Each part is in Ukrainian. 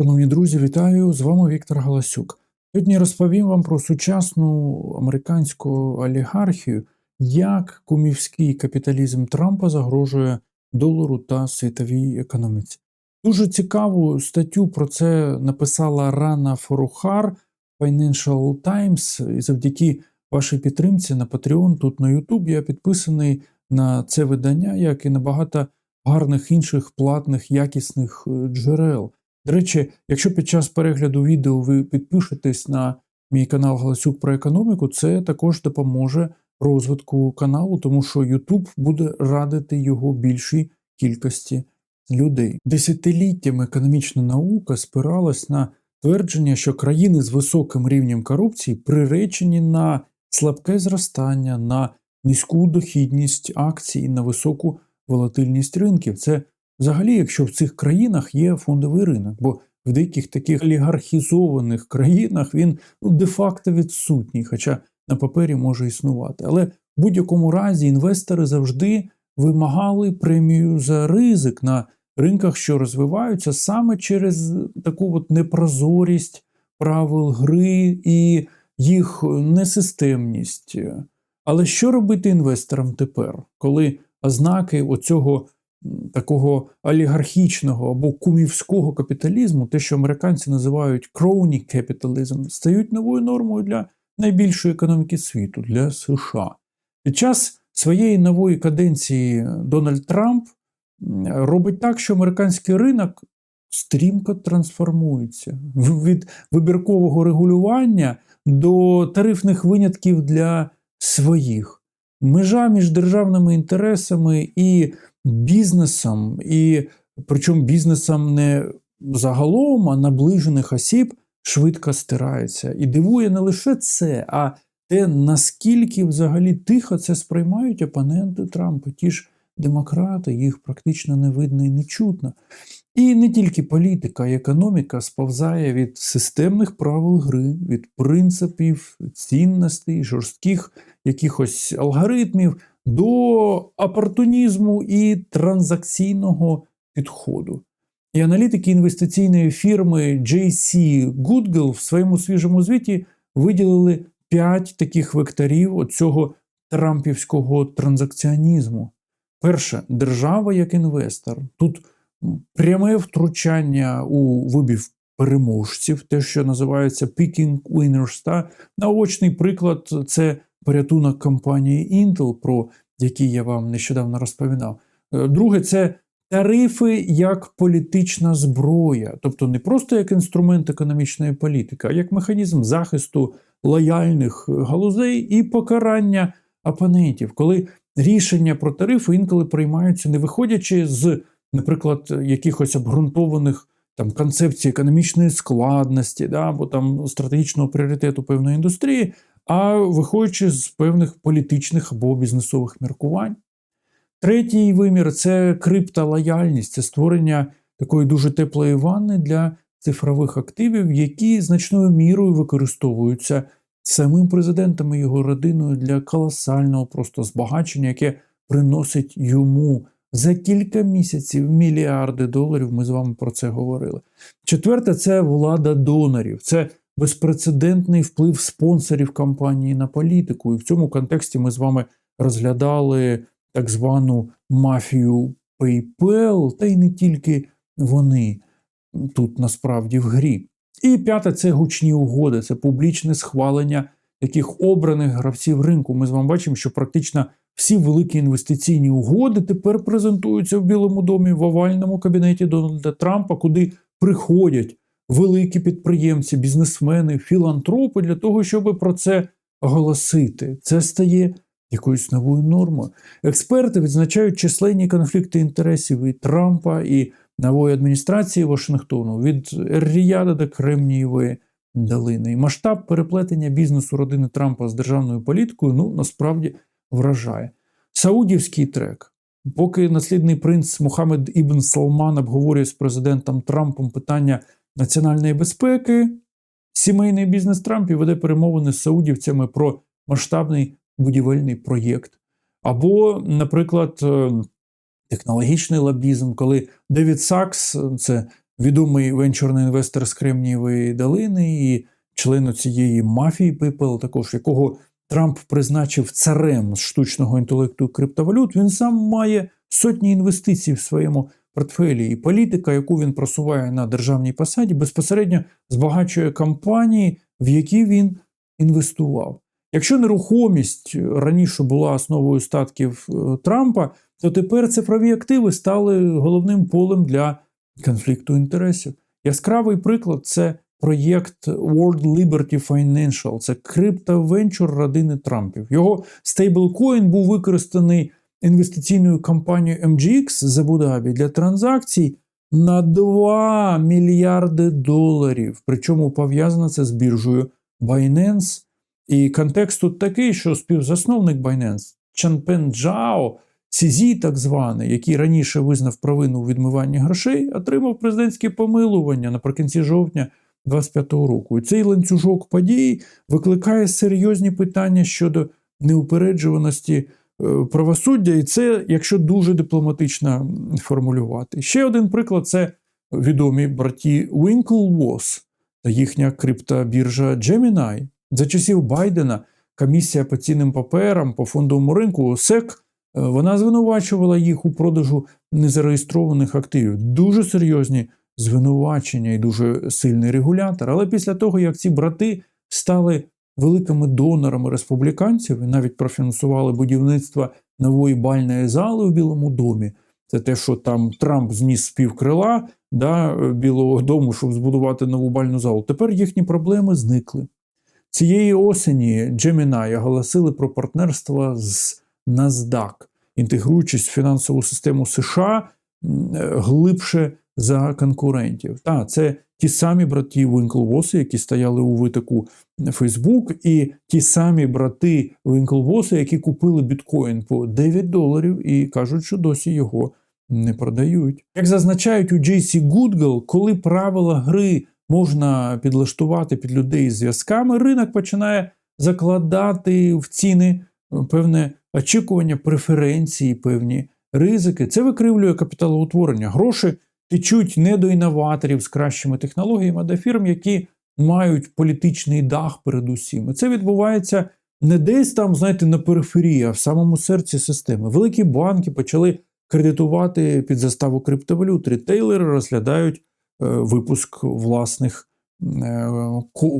Шановні друзі, вітаю! З вами Віктор Галасюк. Сьогодні розповім вам про сучасну американську олігархію, як кумівський капіталізм Трампа загрожує долару та світовій економіці. Дуже цікаву статтю про це написала Рана Форухар Financial Times. І завдяки вашій підтримці на Patreon, тут на YouTube я підписаний на це видання, як і на багато гарних інших платних якісних е, джерел. До речі, якщо під час перегляду відео ви підпишетесь на мій канал Галасюк про економіку, це також допоможе розвитку каналу, тому що YouTube буде радити його більшій кількості людей. Десятиліттями економічна наука спиралась на твердження, що країни з високим рівнем корупції приречені на слабке зростання, на низьку дохідність акцій, на високу волатильність ринків. Це Взагалі, якщо в цих країнах є фондовий ринок, бо в деяких таких олігархізованих країнах він ну, де-факто відсутній, хоча на папері може існувати. Але в будь-якому разі інвестори завжди вимагали премію за ризик на ринках, що розвиваються саме через таку от непрозорість правил гри і їх несистемність. Але що робити інвесторам тепер, коли ознаки оцього такого олігархічного або кумівського капіталізму, те, що американці називають crony capitalism, стають новою нормою для найбільшої економіки світу, для США. Під час своєї нової каденції Дональд Трамп робить так, що американський ринок стрімко трансформується від вибіркового регулювання до тарифних винятків для своїх. Межа між державними інтересами і бізнесом, і причому бізнесом не загалом, а наближених осіб швидко стирається. І дивує не лише це, а те, наскільки взагалі тихо це сприймають опоненти Трампа, ті ж демократи, їх практично не видно і не чутно. І не тільки політика, і економіка сповзає від системних правил гри, від принципів, цінностей, жорстких якихось алгоритмів до опортунізму і транзакційного підходу. І аналітики інвестиційної фірми JC Goodgall в своєму свіжому звіті виділили п'ять таких векторів цього трампівського транзакціонізму. Перше, держава як інвестор. Тут пряме втручання у вибір переможців, те, що називається picking winners. Та наочний приклад це порятунок компанії Intel, про який я вам нещодавно розповідав. Е, друге, це тарифи як політична зброя, тобто не просто як інструмент економічної політики, а як механізм захисту лояльних галузей і покарання опонентів, коли рішення про тарифи інколи приймаються, не виходячи з, наприклад, якихось обґрунтованих там концепцій економічної складності, да, або там стратегічного пріоритету певної індустрії, а виходячи з певних політичних або бізнесових міркувань. Третій вимір це криптолояльність, це створення такої дуже теплої ванни для цифрових активів, які значною мірою використовуються самим президентом і його родиною для колосального просто збагачення, яке приносить йому за кілька місяців мільярди доларів. Ми з вами про це говорили. Четверте це влада донорів. Це безпрецедентний вплив спонсорів кампанії на політику. І в цьому контексті ми з вами розглядали так звану мафію PayPal, та й не тільки вони тут насправді в грі. І п'яте це гучні угоди, це публічне схвалення таких обраних гравців ринку. Ми з вами бачимо, що практично всі великі інвестиційні угоди тепер презентуються в Білому домі в овальному кабінеті Дональда Трампа, куди приходять великі підприємці, бізнесмени, філантропи для того, щоб про це оголосити. Це стає якоюсь новою нормою. Експерти відзначають численні конфлікти інтересів і Трампа і нової адміністрації Вашингтону від Ріяда до Кремнієвої долини. І масштаб переплетення бізнесу родини Трампа з державною політикою ну насправді вражає. Саудівський трек. Поки наслідний принц Мухаммед Ібн Салман обговорює з президентом Трампом питання національної безпеки, сімейний бізнес Трампів веде перемовини з саудівцями про масштабний будівельний проєкт. Або, наприклад, е, технологічний лобізм, коли Девід Сакс, це відомий венчурний інвестор з Кремнієвої долини і член цієї мафії PayPal, також якого Трамп призначив царем штучного інтелекту криптовалют, він сам має сотні інвестицій в своєму портфелі. І політика, яку він просуває на державній посаді, безпосередньо збагачує компанії, в які він інвестував. Якщо нерухомість раніше була основою статків е, Трампа, то тепер цифрові активи стали головним полем для конфлікту інтересів. Яскравий приклад це проєкт World Liberty Financial, це криптовенчур родини Трампів. Його стейблкоін був використаний інвестиційною компанією MGX з Абу-Дабі для транзакцій на 2 мільярди доларів. Причому пов'язано це з біржею Binance. І контекст тут такий, що співзасновник Binance Чанпен Джао, Сізі, так званий, який раніше визнав провину у відмиванні грошей, отримав президентське помилування наприкінці жовтня 25-го року. І цей ланцюжок подій викликає серйозні питання щодо неупереджуваності е, правосуддя, і це, якщо дуже дипломатично формулювати. Ще один приклад це відомі браті Winklevoss та їхня криптобіржа Gemini. За часів Байдена комісія по цінним паперам по фондовому ринку СЕК е, вона звинувачувала їх у продажу незареєстрованих активів. Дуже серйозні звинувачення і дуже сильний регулятор. Але після того, як ці брати стали великими донорами республіканців і навіть профінансували будівництво нової бальної зали у Білому домі, це те, що там Трамп зніс з півкрила да, Білого дому, щоб збудувати нову бальну залу. Тепер їхні проблеми зникли. Цієї осені Gemini оголосили про партнерство з NASDAQ, інтегруючись в фінансову систему США глибше за конкурентів. Та це ті самі браті Вінклвоси, які стояли у витоку Facebook, і ті самі брати Вінклвоси, які купили біткоін по 9 доларів і кажуть, що досі його не продають. Як зазначають у JC Goodgall, коли правила гри можна підлаштувати під людей з зв'язками, ринок починає закладати в ціни певне очікування, преференції, певні ризики. Це викривлює капіталоутворення. Гроші течуть не до інноваторів з кращими технологіями, а до фірм, які мають політичний дах передусім. І це відбувається не десь там, знаєте, на периферії, а в самому серці системи. Великі банки почали кредитувати під заставу криптовалют. Рітейлери розглядають е, випуск власних е,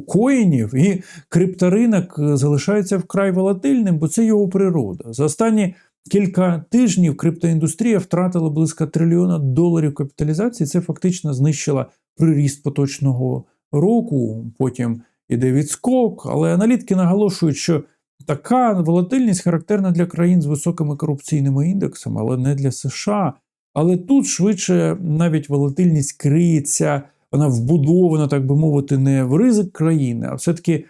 коїнів, і крипторинок залишається вкрай волатильним, бо це його природа. За останні кілька тижнів криптоіндустрія втратила близько трильйона доларів капіталізації. Це фактично знищило приріст поточного року. Потім іде відскок, але аналітики наголошують, що така волатильність характерна для країн з високими корупційними індексами, але не для США. Але тут швидше навіть волатильність криється, вона вбудована, так би мовити, не в ризик країни, а все-таки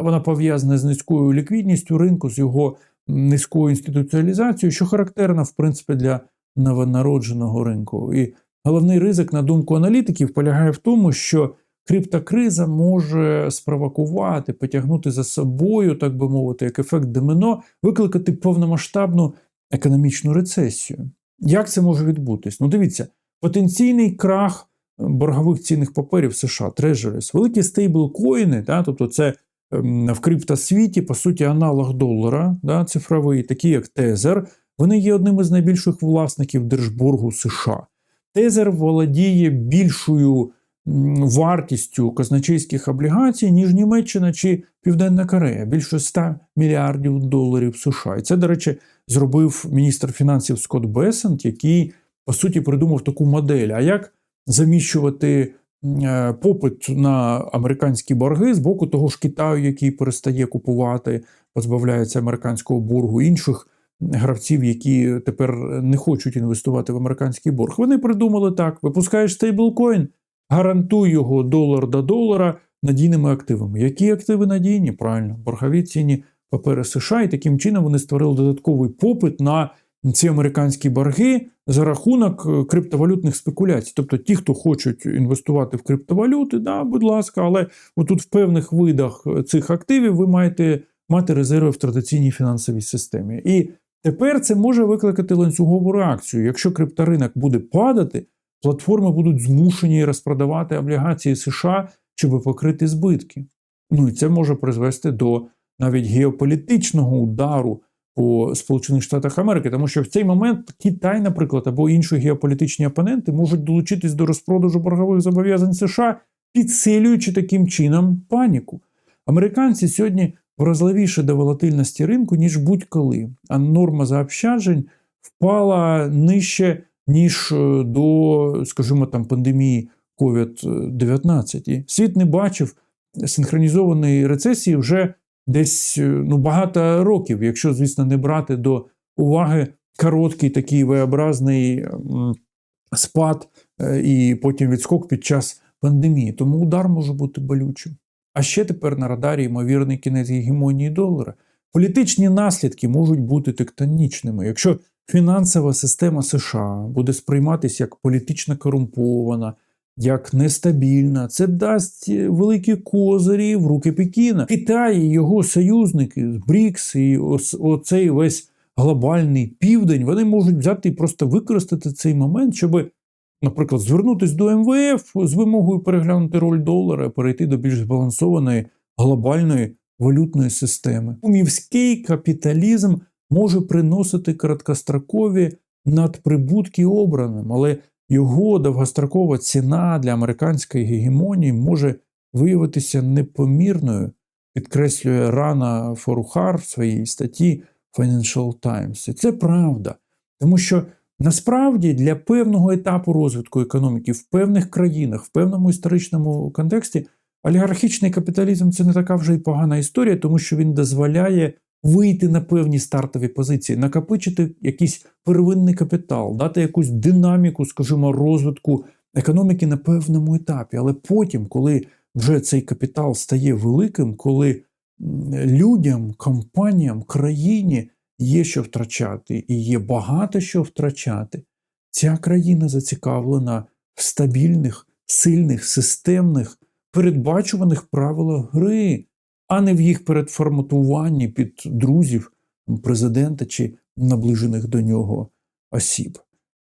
вона пов'язана з низькою ліквідністю ринку, з його низькою інституціалізацією, що характерна, в принципі, для новонародженого ринку. І головний ризик, на думку аналітиків, полягає в тому, що криптокриза може спровокувати, потягнути за собою, так би мовити, як ефект домино, викликати повномасштабну економічну рецесію. Як це може відбутись? Ну, дивіться, потенційний крах боргових цінних паперів США, Treasuries, великі стейблкоїни, тобто це в криптосвіті, по суті, аналог долара, да, цифровий, такі як Тезер, вони є одним із найбільших власників держборгу США. Тезер володіє більшою вартістю казначейських облігацій, ніж Німеччина чи Південна Корея, більше 100 мільярдів доларів США. І це, до речі, зробив міністр фінансів Скотт Бесент, який, по суті, придумав таку модель. А як заміщувати попит на американські борги з боку того ж Китаю, який перестає купувати, позбавляється американського боргу інших гравців, які тепер не хочуть інвестувати в американський борг. Вони придумали так: випускаєш стейблкоін, гарантуй його долар до долара надійними активами. Які активи надійні? Правильно, боргові ціні папери США, і таким чином вони створили додатковий попит на ці американські борги за рахунок е, криптовалютних спекуляцій. Тобто ті, хто хочуть інвестувати в криптовалюти, да, будь ласка, але отут в певних видах е, цих активів ви маєте мати резерви в традиційній фінансовій системі. І тепер це може викликати ланцюгову реакцію. Якщо крипторинок буде падати, платформи будуть змушені розпродавати облігації США, щоб покрити збитки. Ну і це може призвести до навіть геополітичного удару по Сполучених Штатах Америки, тому що в цей момент Китай, наприклад, або інші геополітичні опоненти можуть долучитись до розпродажу боргових зобов'язань США, підсилюючи таким чином паніку. Американці сьогодні вразливіше до волатильності ринку, ніж будь-коли, а норма заощаджень впала нижче, ніж е, до, скажімо, там пандемії COVID-19. І світ не бачив синхронізованої рецесії вже десь е, ну, багато років, якщо, звісно, не брати до уваги короткий такий V-образний спад е, і потім відскок під час пандемії. Тому удар може бути болючим. А ще тепер на радарі ймовірний кінець гегемонії долара. Політичні наслідки можуть бути тектонічними. Якщо фінансова система США буде сприйматися як політично корумпована, як нестабільна, це дасть великі козирі в руки Пекіна. Китай і його союзники БРІКС і оцей весь глобальний південь, вони можуть взяти і просто використати цей момент, щоб, наприклад, звернутися до МВФ з вимогою переглянути роль долара, перейти до більш збалансованої глобальної валютної системи. Умівський капіталізм може приносити короткострокові надприбутки обраним, але його довгострокова ціна для американської гегемонії може виявитися непомірною, підкреслює Рана Форухар в своїй статті Financial Times. І це правда. Тому що насправді для певного етапу розвитку економіки в певних країнах, в певному історичному контексті, олігархічний капіталізм це не така вже й погана історія, тому що він дозволяє вийти на певні стартові позиції, накопичити якийсь первинний капітал, дати якусь динаміку, скажімо, розвитку економіки на певному етапі. Але потім, коли вже цей капітал стає великим, коли людям, компаніям, країні є що втрачати, і є багато що втрачати, ця країна зацікавлена в стабільних, сильних, системних, передбачуваних правилах гри, а не в їх передформатуванні під друзів президента чи наближених до нього осіб.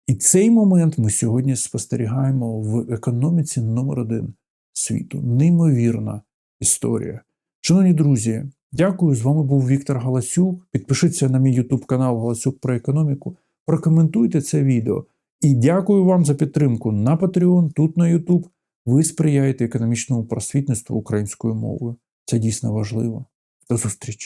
І цей момент ми сьогодні спостерігаємо в економіці номер один світу. Неймовірна історія. Шановні друзі, дякую. З вами був Віктор Галасюк. Підпишіться на мій YouTube канал Галасюк про економіку. Прокоментуйте це відео. І дякую вам за підтримку на Patreon, тут на YouTube. Ви сприяєте економічному просвітництву українською мовою. Це дійсно важливо. До зустрічі!